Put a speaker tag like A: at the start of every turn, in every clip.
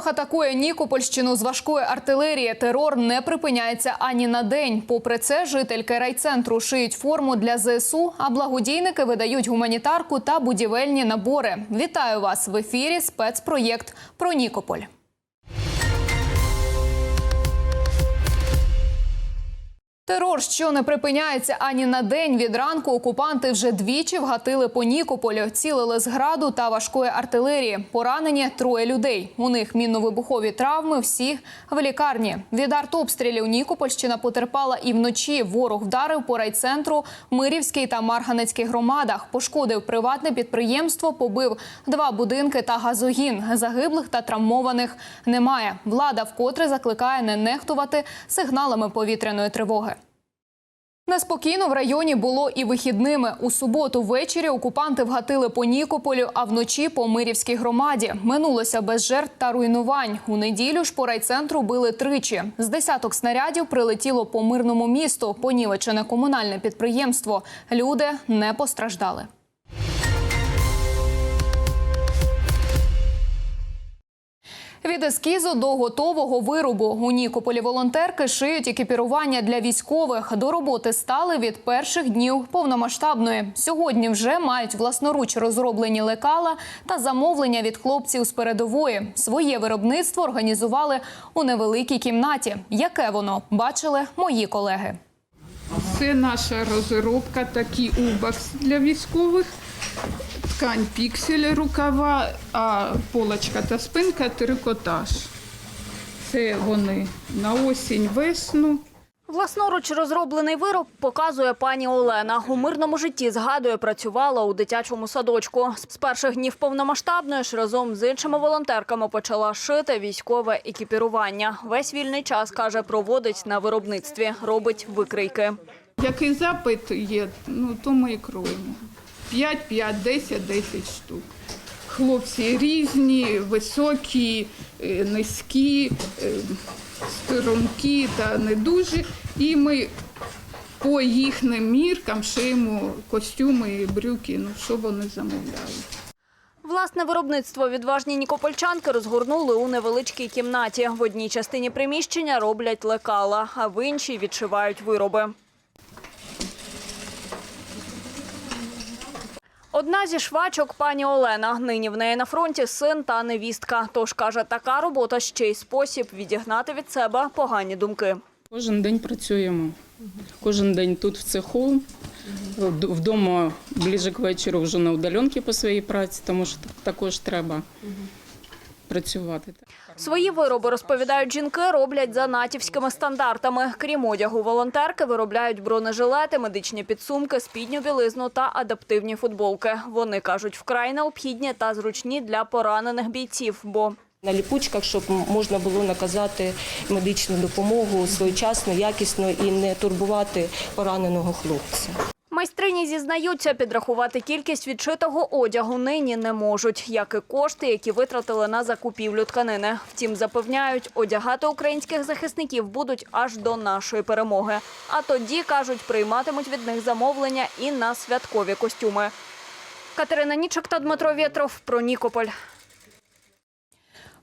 A: Ворог атакує Нікопольщину з важкої артилерії. Терор не припиняється ані на день. Попри це, жительки райцентру шиють форму для ЗСУ, а благодійники видають гуманітарку та будівельні набори. Вітаю вас в ефірі. Спецпроєкт про Нікополь. Терор, що не припиняється ані на день від ранку, окупанти вже двічі вгатили по Нікополю, цілили з граду та важкої артилерії. Поранені троє людей. У них мінно-вибухові травми. Всі в лікарні. Від артобстрілів Нікопольщина потерпала і вночі. Ворог вдарив по райцентру Мирівській та Марганецькій громадах. Пошкодив приватне підприємство, побив два будинки та газогін. Загиблих та травмованих немає. Влада вкотре закликає не нехтувати сигналами повітряної тривоги. Неспокійно в районі було і вихідними. У суботу ввечері окупанти вгатили по Нікополю, а вночі по Мирівській громаді. Минулося без жертв та руйнувань. У неділю ж по райцентру били тричі. З десяток снарядів прилетіло по мирному місту. Понівечене комунальне підприємство. Люди не постраждали. Від ескізу до готового виробу у Нікополі волонтерки шиють екіпірування для військових. До роботи стали від перших днів повномасштабної. Сьогодні вже мають власноруч розроблені лекала та замовлення від хлопців з передової. Своє виробництво організували у невеликій кімнаті. Яке воно бачили мої колеги.
B: Це наша розробка, такий убакс для військових. Ткань піксель рукава, а полочка та спинка трикотаж. Це вони на осінь, весну.
C: Власноруч розроблений вироб показує пані Олена. У мирному житті згадує, працювала у дитячому садочку. З перших днів повномасштабної ж разом з іншими волонтерками почала шити військове екіпірування. Весь вільний час каже, проводить на виробництві, робить викрийки.
B: Який запит є, ну то ми і кроємо. 5, 5, 10, 10 штук. Хлопці різні, високі, е, низькі, е, стрункі та не дуже. І ми по їхнім міркам шиємо костюми і брюки, ну що вони замовляли.
C: Власне виробництво відважні нікопольчанки розгорнули у невеличкій кімнаті. В одній частині приміщення роблять лекала, а в іншій відшивають вироби. Одна зі швачок пані Олена. Нині в неї на фронті син та невістка. Тож каже, така робота ще й спосіб відігнати від себе погані думки.
D: Кожен день працюємо. Кожен день тут в цеху. Вдома ближе к вечору вже на удаленці по своїй праці, тому що також треба працювати.
C: Свої вироби, розповідають жінки, роблять за натівськими стандартами. Крім одягу, волонтерки виробляють бронежилети, медичні підсумки, спідню білизну та адаптивні футболки. Вони кажуть, вкрай необхідні та зручні для поранених бійців, бо
E: На ліпучках, щоб можна було наказати медичну допомогу своєчасно, якісно і не турбувати пораненого хлопця.
C: Майстрині зізнаються, підрахувати кількість відшитого одягу нині не можуть, як і кошти, які витратили на закупівлю тканини. Втім, запевняють, одягати українських захисників будуть аж до нашої перемоги. А тоді, кажуть, прийматимуть від них замовлення і на святкові костюми. Катерина Нічок та Дмитро Вєтров про Нікополь.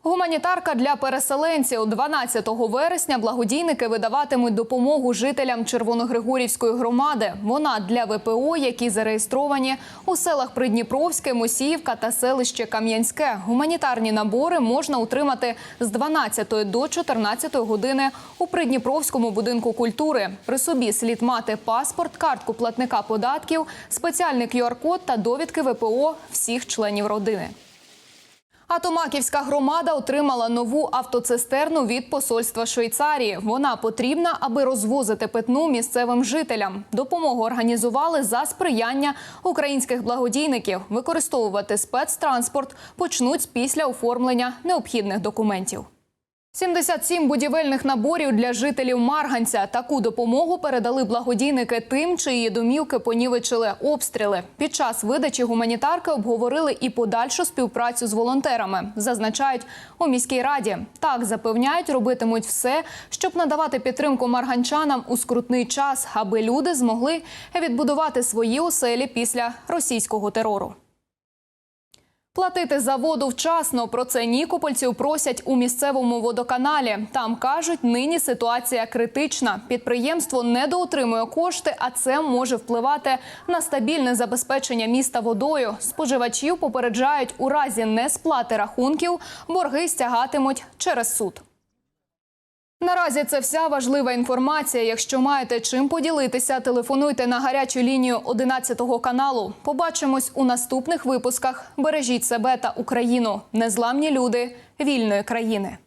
A: Гуманітарка для переселенців 12 вересня благодійники видаватимуть допомогу жителям Червоногригорівської громади. Вона для ВПО, які зареєстровані у селах Придніпровське, Мосіївка та селище Кам'янське. Гуманітарні набори можна отримати з 12 до 14 години у Придніпровському будинку культури. При собі слід мати паспорт, картку платника податків, спеціальний QR-код та довідки ВПО всіх членів родини. А Томаківська громада отримала нову автоцистерну від посольства Швейцарії. Вона потрібна, аби розвозити питну місцевим жителям. Допомогу організували за сприяння українських благодійників. Використовувати спецтранспорт почнуть після оформлення необхідних документів. 77 будівельних наборів для жителів Марганця. Таку допомогу передали благодійники тим, чиї домівки понівечили обстріли. Під час видачі гуманітарки обговорили і подальшу співпрацю з волонтерами. Зазначають у міській раді. Так запевняють, робитимуть все, щоб надавати підтримку марганчанам у скрутний час, аби люди змогли відбудувати свої оселі після російського терору. Платити за воду вчасно. Про це нікопольців просять у місцевому водоканалі. Там кажуть, нині ситуація критична. Підприємство недоотримує кошти, а це може впливати на стабільне забезпечення міста водою. Споживачів попереджають у разі несплати рахунків, борги стягатимуть через суд. Наразі це вся важлива інформація. Якщо маєте чим поділитися, телефонуйте на гарячу лінію 11 каналу. Побачимось у наступних випусках. Бережіть себе та Україну. Незламні люди вільної країни.